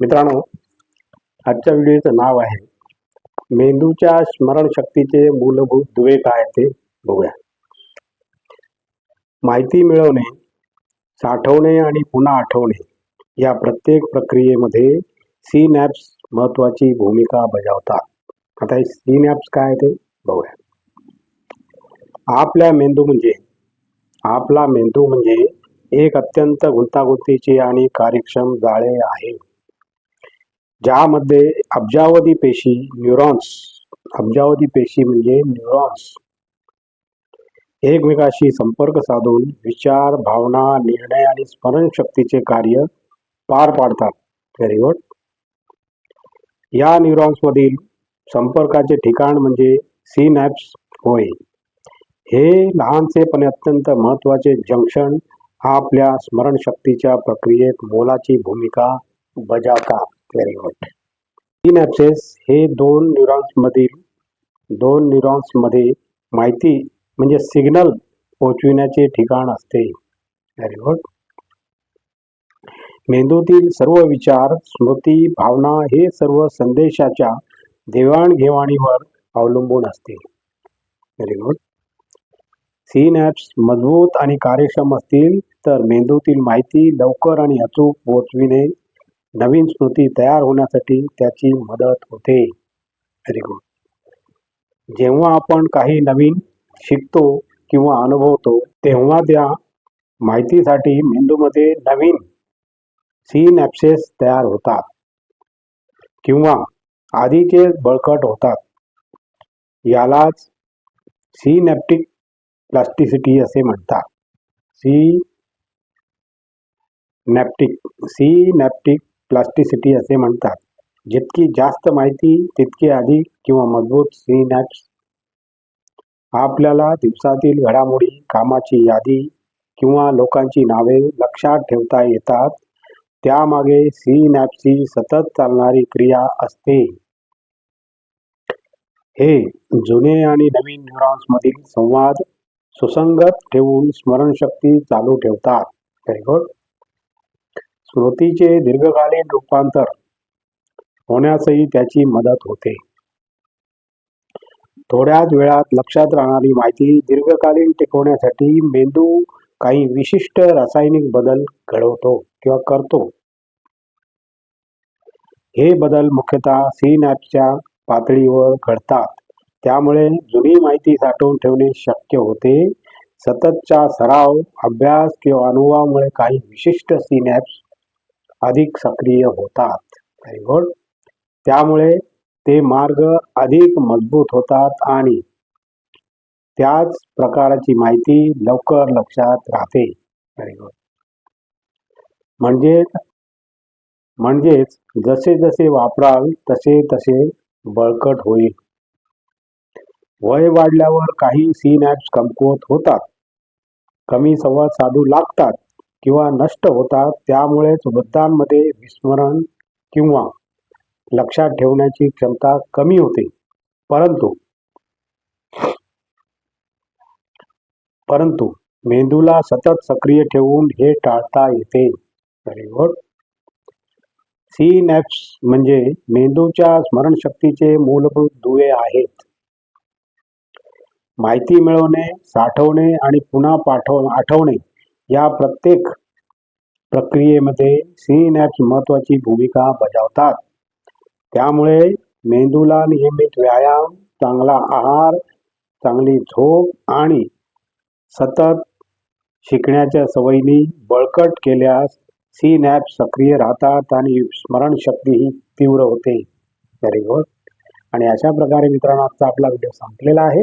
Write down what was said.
मित्रांनो आजच्या व्हिडिओचं नाव आहे मेंदूच्या स्मरणशक्तीचे मूलभूत दुवे काय ते बघूया. माहिती मिळवणे साठवणे आणि पुन्हा आठवणे या प्रत्येक प्रक्रियेमध्ये सीनॅप्स महत्वाची भूमिका बजावतात. आता हे सीनॅप्स काय ते बघूया. आपल्या मेंदू म्हणजे आपला मेंदू म्हणजे एक अत्यंत गुंतागुंतीची आणि कार्यक्षम जाळे आहे. ज्यामध्ये अब्जावधी पेशी न्यूरॉन्स अब्जावधी पेशी म्हणजे न्यूरॉन्स एकमेकाशी संपर्क साधून विचार भावना निर्णय आणि स्मरणशक्तीचे कार्य पार पाडतात. व्हेरी गुड या न्यूरॉन्समधील संपर्काचे ठिकाण म्हणजे सीनॅप्स होय. हे लहानसे पण अत्यंत महत्त्वाचे जंक्शन आपल्या स्मरणशक्तीच्या प्रक्रियेत मोलाची भूमिका बजावतात. व्हेरी गुड सिनॅप्सेस हे दोन न्यूरॉन्समधील दोन न्यूरॉन्समध्ये माहिती म्हणजे सिग्नल पोहोचविण्याचे ठिकाण असते. व्हेरी गुड मेंदूतील सर्व विचार स्मृती भावना हे सर्व संदेशाच्या देवाणघेवाणीवर अवलंबून असते. व्हेरी गुड सिनॅप्स मजबूत आणि कार्यक्षम असतील तर मेंदूतील माहिती लवकर आणि अचूक पोचविणे नवीन स्मृती तयार होण्यासाठी त्याची मदत होते. व्हेरी गुड जेव्हा आपण काही नवीन शिकतो किंवा अनुभवतो तेव्हा त्या माहितीसाठी मेंदूमध्ये नवीन सिनॅप्सेस तयार होतात किंवा आधीचे बळकट होतात. यालाच सीनॅप्टिक प्लास्टिसिटी असे म्हणतात. Synaptic synaptic plasticity असे म्हणतात. जितकी जास्त माहिती तितकी आधी किंवा मजबूत सिनॅप्स आपल्याला दिवसातील घडामोडी कामाची यादी किंवा लोकांची नावे लक्षात ठेवता येतात. त्यामागे सिनॅप्सची सतत चालणारी क्रिया असते. हे जुने आणि नवीन न्यूरॉन्समधील संवाद सुसंगत ठेवून स्मरणशक्ती चालू ठेवतात. व्हेरी गुड स्मृतीचे दीर्घकालीन रूपांतर होण्यासही त्याची मदत होते. थोड्याच वेळात लक्षात राहणारी माहिती दीर्घकालीन टिकवण्यासाठी मेंदू काही विशिष्ट रासायनिक बदल घडवतो किंवा करतो. हे बदल मुख्यतः सीनॅपच्या पातळीवर घडतात. त्यामुळे जुनी माहिती साठवून ठेवणे शक्य होते. सततचा सराव अभ्यास किंवा अनुभवामुळे काही विशिष्ट सीनॅप्स अधिक सक्रिय होतात. Very good. त्यामुळे ते मार्ग अधिक मजबूत होतात आणि त्याच प्रकारची माहिती लवकर लक्षात राहते. Very good. म्हणजे म्हणजेच जसे जसे वापराल तसे तसे बळकट होईल. वय वाढल्यावर काही सीनॅप्स कमकुवत होतात. कमी संवाद साधू लागतात. किंवा नष्ट होतात त्यामुळेच वृद्धांमध्ये विस्मरण किंवा लक्षात ठेवण्याची क्षमता कमी होते. परंतु परंतु मेंदूला सतत सक्रिय ठेवून हे टाळता येते. व्हेरी गुड म्हणजे मेंदूच्या स्मरणशक्तीचे मूलभूत दुवे आहेत. माहिती मिळवणे साठवणे आणि पुन्हा पाठव आठवणे या प्रत्येक प्रक्रियेमध्ये सिनॅप्स महत्वाची भूमिका बजावतात. त्यामुळे मेंदूला नियमित व्यायाम चांगला आहार चांगली झोप आणि सतत शिकण्याच्या सवयीने बळकट केल्यास सिनॅप्स सक्रिय राहतात आणि स्मरणशक्ती ही तीव्र होते. व्हेरी गुड आणि अशा प्रकारे मित्रांनो आजचा आपला व्हिडिओ संपलेला आहे.